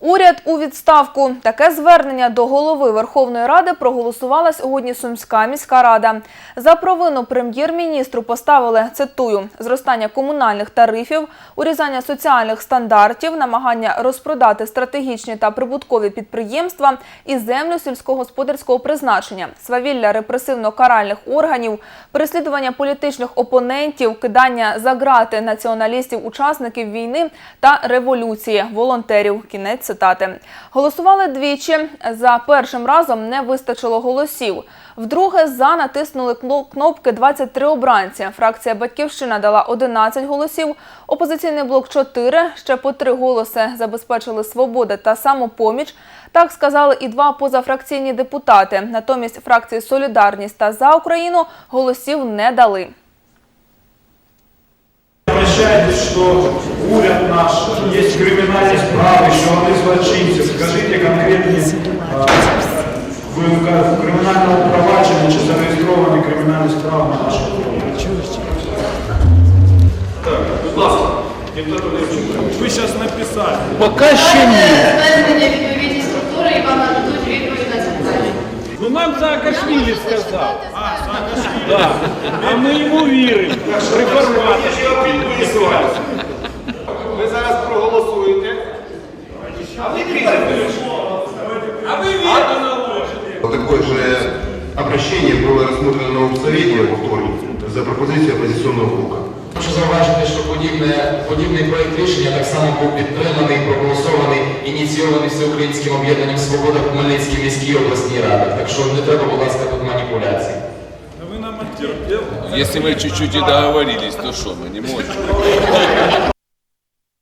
Уряд у відставку. Таке звернення до голови Верховної Ради проголосувала сьогодні Сумська міська рада. За провину прем'єр-міністру поставили, цитую, зростання комунальних тарифів, урізання соціальних стандартів, намагання розпродати стратегічні та прибуткові підприємства і землю сільськогосподарського призначення, свавілля репресивно-каральних органів, переслідування політичних опонентів, кидання за грати націоналістів-учасників війни та революції, волонтерів. Кінець цитати. Голосували двічі. За першим разом не вистачило голосів. Вдруге за натиснули кнопки 23 обранці. Фракція Батьківщина дала 11 голосів, опозиційний блок 4, ще по 3 голоси забезпечили свобода та самопоміч. Так сказали і два позафракційні депутати. Натомість фракції Солідарність та за Україну голосів не дали. Обращайтесь, что уряд наш, есть криминальные справи, що вони злочинці. Скажіть конкретні а, ви в кримінальному провадженні чи зареєстровані кримінальні справи на нашу Так, будь ласка, депутат Левченко. Ви зараз написали. Поки ще ні. Звернення відповідні структури і вам нададуть відповідь на це питання. Ну нам Саакашвілі сказав. Да. А ми йому віримо. Реформатор. наложите. Такое же обращение было рассмотрено на Совете во вторник за пропозицией оппозиционного блока. Хочу зауважити, що подібне, подібний проект рішення так само був підтриманий, проголосований, ініційований всеукраїнським об'єднанням Свобода в Хмельницькій міській обласній раді. Так що не треба, будь ласка, тут маніпуляцій. Ви нам терпів. Если мы чуть-чуть и договорились, то что, мы не можем?